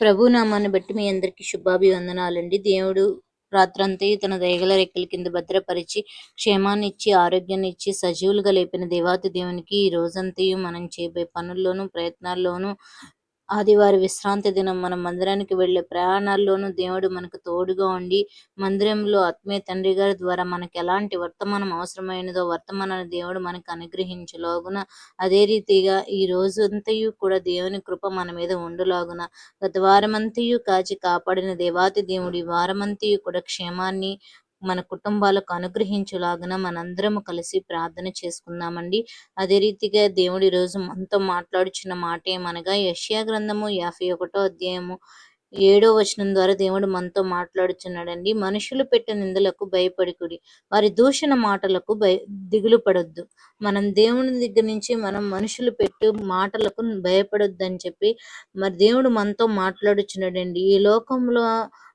ప్రభు నామాన్ని బట్టి మీ అందరికీ శుభాభివందనాలండి. దేవుడు రాత్రంతా తన దయగల రెక్కల కింద భద్రపరిచి క్షేమాన్ని ఇచ్చి ఆరోగ్యాన్ని ఇచ్చి సజీవులుగా లేపిన దేవాతి దేవునికి ఈ రోజంతయు మనం చేయబోయే పనుల్లోనూ ప్రయత్నాల్లోనూ ఆదివారి విశ్రాంతి దినం మనం మందిరానికి వెళ్ళే ప్రయాణాల్లోనూ దేవుడు మనకు తోడుగా ఉండి మందిరంలో ఆత్మీయ తండ్రి గారి ద్వారా మనకి ఎలాంటి వర్తమానం అవసరమైనదో వర్తమానాన్ని దేవుడు మనకు అనుగ్రహించలాగున అదే రీతిగా ఈ రోజు అంతయు కూడా దేవుని కృప మన మీద ఉండులాగున గత వారమంతయు కాచి కాపాడిన దేవాతి దేవుడి వారమంతయు కూడా క్షేమాన్ని మన కుటుంబాలకు అనుగ్రహించులాగున మనందరము కలిసి ప్రార్థన చేసుకుందామండి. అదే రీతిగా దేవుడు ఈరోజు మనతో మాట్లాడుచున్న మాట ఏమనగా యష్యా గ్రంథము యాభై ఒకటో అధ్యాయము ఏడో వచనం ద్వారా దేవుడు మనతో మాట్లాడుచున్నాడండి. మనుషులు పెట్టే నిందలకు భయపడికుడి వారి దూషణ మాటలకు భయ దిగులు పడొద్దు. మనం దేవుని దగ్గర నుంచి మనం మనుషులు పెట్టు మాటలకు భయపడొద్దు అని చెప్పి మరి దేవుడు మనతో మాట్లాడుచున్నాడండి. ఈ లోకంలో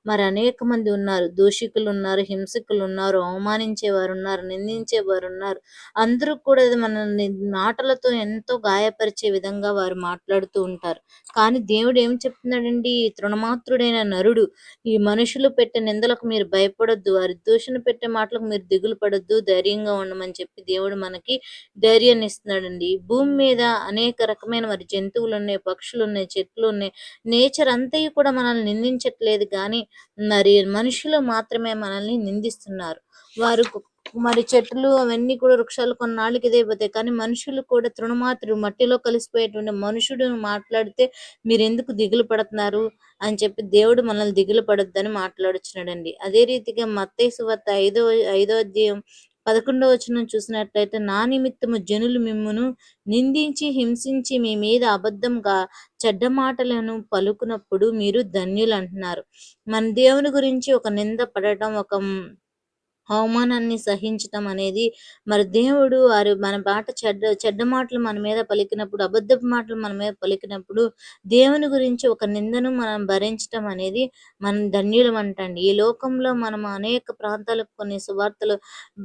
మరి అనేక మంది ఉన్నారు. దూషికులు ఉన్నారు హింసకులు ఉన్నారు అవమానించేవారు ఉన్నారు నిందించేవారు ఉన్నారు అందరూ కూడా మనల్ని మాటలతో ఎంతో గాయపరిచే విధంగా వారు మాట్లాడుతూ ఉంటారు. కానీ దేవుడు ఏం చెప్తున్నాడండి? తృణమాత్రుడైన నరుడు ఈ మనుషులు పెట్టే నిందలకు మీరు భయపడొద్దు. వారి దూషణ పెట్టే మాటలకు మీరు దిగులు పడొద్దు. ధైర్యంగా ఉండమని చెప్పి దేవుడు మనకి ధైర్యాన్ని ఇస్తున్నాడండి. భూమి మీద అనేక రకమైన మరి జంతువులు ఉన్నాయి పక్షులు ఉన్నాయి చెట్లు ఉన్నాయి నేచర్ అంతయు కూడా మనల్ని నిందించట్లేదు. కానీ మరి మనుషులు మాత్రమే మనల్ని నిందిస్తున్నారు. వారు మరి చెట్లు అవన్నీ కూడా వృక్షాలు కొన్నాళ్ళకి ఇదే పోతాయి కానీ మనుషులు కూడా తృణమాత్రులు మట్టిలో కలిసిపోయేటువంటి మనుషుడు మాట్లాడితే మీరు ఎందుకు దిగులు పడుతున్నారు? అని చెప్పి దేవుడు మనల్ని దిగులు పడొద్దని మాట్లాడుచున్నాడండి. అదే రీతిగా మత్తేసు వద్ద ఐదో ఐదో అధ్యాయం పదకొండవ వచనం చూసినట్లయితే నా నిమిత్తము జనులు మిమ్మును నిందించి హింసించి మీ మీద అబద్ధంగా చెడ్డ మాటలను పలుకున్నప్పుడు మీరు ధన్యులు అంటున్నారు మన దేవుని గురించి ఒక నింద పడటం ఒక అవమానాన్ని సహించటం అనేది మరి దేవుడు వారు మన బాట చెడ్డ చెడ్డ మాటలు మన మీద పలికినప్పుడు అబద్ధపు మాటలు మన మీద పలికినప్పుడు దేవుని గురించి ఒక నిందను మనం భరించటం అనేది మనం ధన్యులం అంటండి. ఈ లోకంలో మనం అనేక ప్రాంతాలకు కొన్ని సువార్తలు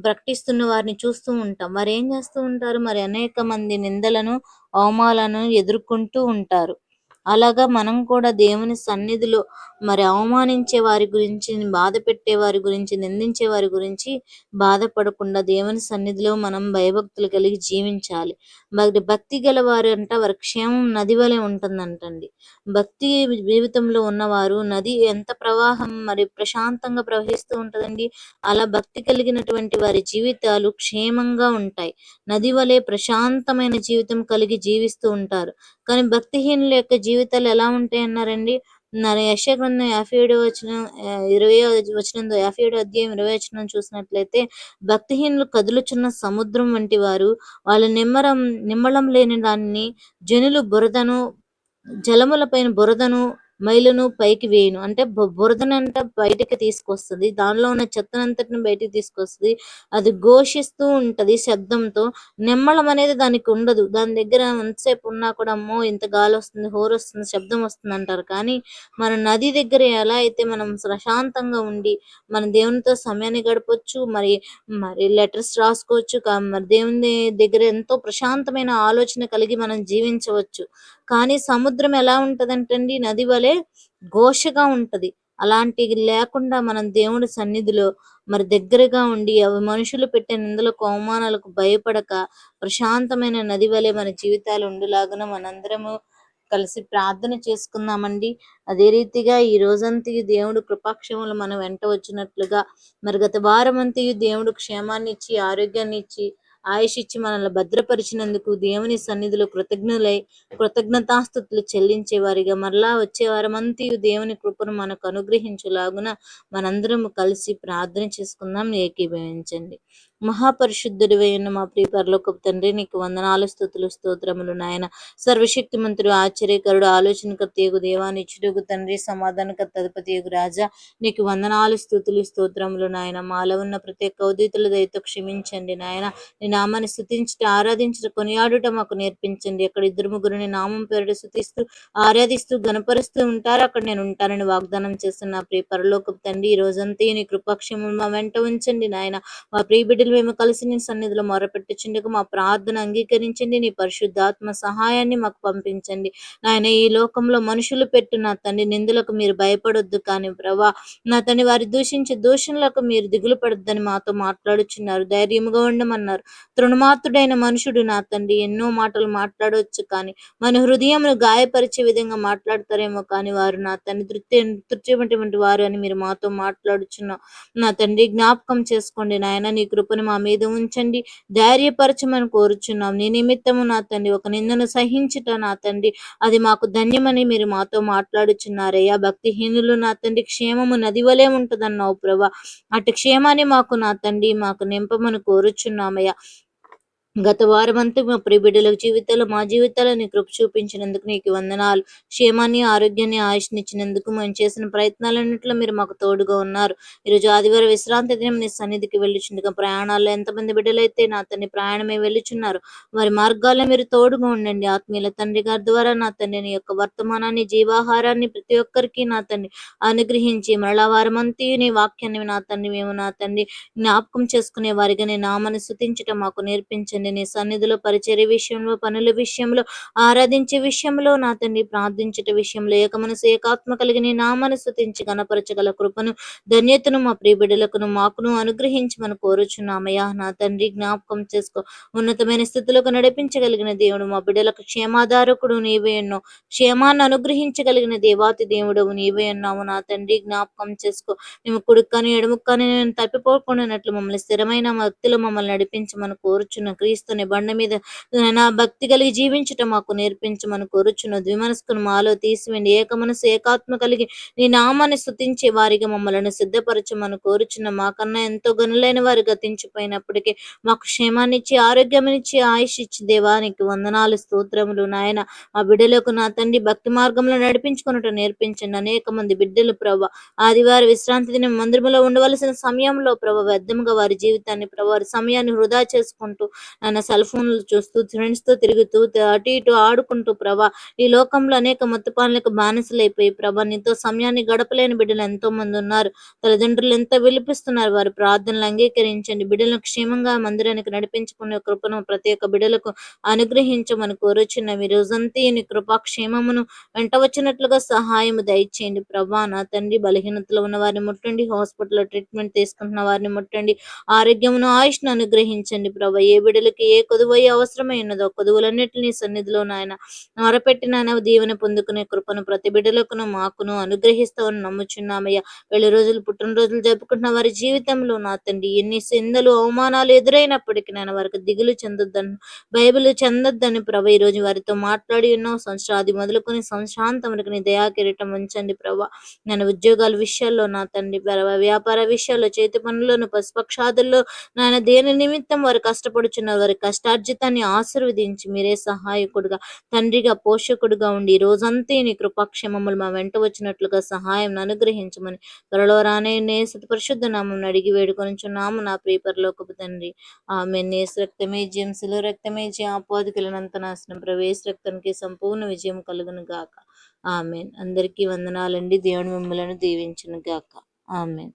ప్రకటిస్తున్న వారిని చూస్తూ ఉంటాం. వారు ఏం చేస్తూ ఉంటారు? మరి అనేక మంది నిందలను అవమానాలను ఎదుర్కొంటూ ఉంటారు. అలాగా మనం కూడా దేవుని సన్నిధిలో మరి అవమానించే వారి గురించి బాధ పెట్టే వారి గురించి నిందించే వారి గురించి బాధపడకుండా దేవుని సన్నిధిలో మనం భయభక్తులు కలిగి జీవించాలి. మరి భక్తి గల వారు అంట వారి క్షేమం నది వలె ఉంటుందంటండి. భక్తి జీవితంలో ఉన్నవారు నది ఎంత ప్రవాహం మరి ప్రశాంతంగా ప్రవహిస్తూ ఉంటుందండి. అలా భక్తి కలిగినటువంటి వారి జీవితాలు క్షేమంగా ఉంటాయి. నది వలె ప్రశాంతమైన జీవితం కలిగి జీవిస్తూ ఉంటారు. కానీ భక్తిహీనుల యొక్క జీవితాలు ఎలా ఉంటాయి అన్నారండి? మరి గ్రంథం యాభై ఏడు వచ్చిన ఇరవై వచ్చిన యాభై ఏడో అధ్యాయం ఇరవై వచ్చిన చూసినట్లయితే భక్తిహీనులు కదులుచున్న సముద్రం వంటి వారు వాళ్ళ నిమ్మరం నిమ్మలం లేని దాన్ని జనులు బురదను జలముల పైన బురదను మైలును పైకి వేయను. అంటే బురదనంట బయటికి తీసుకొస్తుంది. దానిలో ఉన్న చెత్తనంతటిని బయటికి తీసుకొస్తుంది. అది ఘోషిస్తూ ఉంటది శబ్దంతో. నిమ్మలం అనేది దానికి ఉండదు. దాని దగ్గర ఎంతసేపు ఉన్నా కూడా అమ్మో ఇంత గాలి వస్తుంది హోరు వస్తుంది శబ్దం వస్తుంది అంటారు. కానీ మన నది దగ్గర ఎలా అయితే మనం ప్రశాంతంగా ఉండి మన దేవునితో సమయాన్ని గడపచ్చు మరి మరి లెటర్స్ రాసుకోవచ్చు మరి దేవుని దగ్గర ఎంతో ప్రశాంతమైన ఆలోచన కలిగి మనం జీవించవచ్చు. కానీ సముద్రం ఎలా ఉంటదంటండి నది వలె ఘోషగా ఉంటది. అలాంటివి లేకుండా మనం దేవుడి సన్నిధిలో మరి దగ్గరగా ఉండి అవి మనుషులు పెట్టే నిందలకు అవమానాలకు భయపడక ప్రశాంతమైన నది వలె మన జీవితాలు ఉండులాగున మనందరము కలిసి ప్రార్థన చేసుకుందామండి. అదే రీతిగా ఈ రోజంతయు దేవుడు కృపాక్షములు మనం వెంట వచ్చినట్లుగా మరి గత వారం దేవుడు క్షేమాన్ని ఇచ్చి ఆరోగ్యాన్ని ఇచ్చి ఆయుష్ ఇచ్చి మనల్ని భద్రపరిచినందుకు దేవుని సన్నిధిలో కృతజ్ఞులై కృతజ్ఞతాస్థుతులు చెల్లించే వారిగా మరలా వచ్చే వారమంతయు దేవుని కృపను మనకు అనుగ్రహించులాగున మనందరం కలిసి ప్రార్థన చేసుకుందాం ఏకీభవించండి. మహాపరిశుద్ధుడివైన మా ప్రియ పరలోకపు తండ్రి నీకు వందనాలు స్థుతులు స్తోత్రములు నాయన. సర్వశక్తిమంతుడు మంత్రుడు ఆలోచనకర్త ఆలోచనకర్తయగు దేవానిచ్చుడుగు తండ్రి సమాధానకర్త అధిపతియగు రాజా. నీకు వందనాలు స్థుతులు స్తోత్రములు నాయన. మాలో ఉన్న ప్రత్యేక ఉదితుల దయతో క్షమించండి నాయన. నీ నామాన్ని స్థుతించుట ఆరాధించుట కొనియాడుట మాకు నేర్పించండి. అక్కడ ఇద్దరు ముగ్గురిని నామం పేరుడు స్థుతిస్తూ ఆరాధిస్తూ గణపరుస్తూ ఉంటారు. అక్కడ నేను ఉంటానని వాగ్దానం చేస్తున్న ప్రియ పరలోకపు తండ్రి ఈ రోజంతా నీ కృపాక్షేమం మా వెంట ఉంచండి నాయన. మా ప్రియ బిడ్డలు బిడ్డలు మేము కలిసి నీ సన్నిధిలో మొరపెట్టుచుండగా మా ప్రార్థన అంగీకరించండి నీ పరిశుద్ధాత్మ సహాయాన్ని మాకు పంపించండి. నాయన ఈ లోకంలో మనుషులు పెట్టు నా తండ్రి నిందులకు మీరు భయపడొద్దు కానీ ప్రభా నా తండ్రి వారి దూషించే దూషణలకు మీరు దిగులు పడొద్దని మాతో మాట్లాడుచున్నారు. ధైర్యముగా ఉండమన్నారు. తృణమాతుడైన మనుషుడు నా తండ్రి ఎన్నో మాటలు మాట్లాడవచ్చు కానీ మన హృదయంను గాయపరిచే విధంగా మాట్లాడతారేమో కానీ వారు నా తండ్రి తృప్తి తృప్తివంటి వారు అని మీరు మాతో మాట్లాడుచున్నాం. నా తండ్రి జ్ఞాపకం చేసుకోండి నాయన నీ కృపను మా మీద ఉంచండి. ధైర్యపరచమని కోరుచున్నాం. నీ నిమిత్తము నా తండ్రి ఒక నిందను సహించుట నా తండ్రి. అది మాకు ధన్యమని మీరు మాతో మాట్లాడుచున్నారయ్యా. భక్తిహీనులు నా తండ్రి క్షేమము నది వలె ఉంటుందన్నావు ప్రభా. అటు క్షేమాన్ని మాకు నా తండ్రి మాకు నింపమని కోరుచున్నామయ్యా. గత వారమంతా మా ప్రిబిడ్డల జీవితాలు మా నీ కృప చూపించినందుకు నీకు వందనాలు. క్షేమాన్ని ఆరోగ్యాన్ని ఆయుష్నిచ్చినందుకు మేము చేసిన ప్రయత్నాలన్నింటిలో మీరు మాకు తోడుగా ఉన్నారు. ఈరోజు ఆదివారం విశ్రాంతి దినం నీ సన్నిధికి వెళ్ళుచుండగా ప్రయాణాల్లో ఎంతమంది బిడ్డలైతే నా తండ్రి ప్రయాణమే వెళ్ళుచున్నారు వారి మార్గాల్లో మీరు తోడుగా ఉండండి. ఆత్మీయుల తండ్రి గారి ద్వారా నా తండ్రి నీ యొక్క వర్తమానాన్ని జీవాహారాన్ని ప్రతి ఒక్కరికి నా తండ్రి అనుగ్రహించి మరలా వారమంతా నీ వాక్యాన్ని నా తండ్రి మేము నా తండ్రి జ్ఞాపకం చేసుకునే వారిగా నీ నామని శుతించటం మాకు నేర్పించండి. తండ్రి నీ సన్నిధిలో పరిచర్య విషయంలో పనుల విషయంలో ఆరాధించే విషయంలో నా తండ్రి ప్రార్థించట విషయంలో ఏకమనసు ఏకాత్మ కలిగి నీ నామను స్థుతించి గణపరచగల కృపను ధన్యతను మా ప్రియ బిడ్డలకును మాకును అనుగ్రహించమని కోరుచున్నామయ్యా. నా తండ్రి జ్ఞాపకం చేసుకో. ఉన్నతమైన స్థితులకు నడిపించగలిగిన దేవుడు మా బిడ్డలకు క్షేమాధారకుడు నీవే ఎన్నో క్షేమాన్ని అనుగ్రహించగలిగిన దేవాతి దేవుడు నీవే అన్నావు. నా తండ్రి జ్ఞాపకం చేసుకో. మేము కుడుక్కని ఎడముక్కని నేను తప్పిపోకుండా మమ్మల్ని స్థిరమైన భక్తిలో మమ్మల్ని నడిపించమని కోరుచున్న క్రీస్తు క్రీస్తుని బండ మీద నా భక్తి కలిగి జీవించటం మాకు నేర్పించమని కోరుచున్న ద్విమనస్కును మాలో తీసివేండి ఏక మనసు ఏకాత్మ కలిగి నీ నామాన్ని స్థుతించే వారిగా మమ్మల్ని సిద్ధపరచమని కోరుచున్న మాకన్నా ఎంతో గనులైన వారు గతించిపోయినప్పటికీ మాకు క్షేమాన్నిచ్చి ఆరోగ్యమిచ్చి ఆయుష్ ఇచ్చి దేవానికి వందనాలు స్తోత్రములు నాయన. ఆ బిడ్డలకు నా తండ్రి భక్తి మార్గంలో నడిపించుకున్నట్టు నేర్పించండి. అనేక మంది బిడ్డలు ప్రభ ఆదివారం విశ్రాంతి దినం మందిరంలో ఉండవలసిన సమయంలో ప్రభ వ్యర్థముగా వారి జీవితాన్ని ప్రభ వారి సమయాన్ని వృధా చేసుకుంటూ ఆయన సెల్ ఫోన్లు చూస్తూ ఫ్రెండ్స్తో తిరుగుతూ అటు ఇటు ఆడుకుంటూ ప్రభా. ఈ లోకంలో అనేక మత్తపానులకు బానిసలైపోయి ప్రభా. నీతో సమయాన్ని గడపలేని బిడ్డలు ఎంతో మంది ఉన్నారు. తల్లిదండ్రులు ఎంత విలిపిస్తున్నారు వారి ప్రార్థనలు అంగీకరించండి. బిడ్డలను క్షేమంగా మందిరానికి నడిపించుకునే కృపను ప్రతి ఒక్క బిడ్డలకు అనుగ్రహించమని కోరుచున్న ఈ రోజంతా నీ కృపాక్షేమమును వెంట వచ్చినట్లుగా సహాయం దయచేయండి ప్రభా. నా తండ్రి బలహీనతలో ఉన్న వారిని ముట్టండి. హాస్పిటల్లో ట్రీట్మెంట్ తీసుకుంటున్న వారిని ముట్టండి. ఆరోగ్యమును ఆయుష్ను అనుగ్రహించండి ప్రభా. ఏ బిడ్డలు వీళ్ళకి ఏ కొదువయ్యే అవసరమైనదో ఉన్నదో కొదువులన్నిటినీ సన్నిధిలో నాయన మొరపెట్టిన దీవెన పొందుకునే కృపను ప్రతి బిడ్డలకును మాకును అనుగ్రహిస్తామని నమ్ముచున్నామయ్యా. వెళ్ళి రోజులు పుట్టినరోజులు జరుపుకుంటున్న వారి జీవితంలో నా తండ్రి ఎన్ని సిందలు అవమానాలు ఎదురైనప్పటికీ నేను వారికి దిగులు చెందొద్దని బైబిల్ చెందొద్దని ప్రభ రోజు వారితో మాట్లాడి ఎన్నో సంవత్సరాది మొదలుకొని సంవత్సరాంతం వరకు నీ దయాకిరీటం ఉంచండి ప్రభా. నేను ఉద్యోగాల విషయాల్లో నా తండ్రి వ్యాపార విషయాల్లో చేతి పనులను పశుపక్షాదుల్లో నాయన దేని నిమిత్తం వారు కష్టపడుచున్నారు వారి కష్టార్జితాన్ని ఆశీర్వదించి మీరే సహాయకుడుగా తండ్రిగా పోషకుడుగా ఉండి రోజంతా నీ కృపాక్షేమములు మా వెంట వచ్చినట్లుగా సహాయం అనుగ్రహించమని త్వరలో రానే నేసతి పరిశుద్ధ నామం అడిగి వేడుకొనిచున్నాము నా ప్రియపరలోకపు తండ్రి. ఆమె నేస రక్తమే జంసులు రక్తమే ఆపాదికలనంత నాశనం ప్రవేశ రక్తానికి సంపూర్ణ విజయం కలుగును గాక. ఆమెన్. అందరికీ వందనాలండి. దేవుని మిమ్మలను దీవించును గాక. ఆమెన్.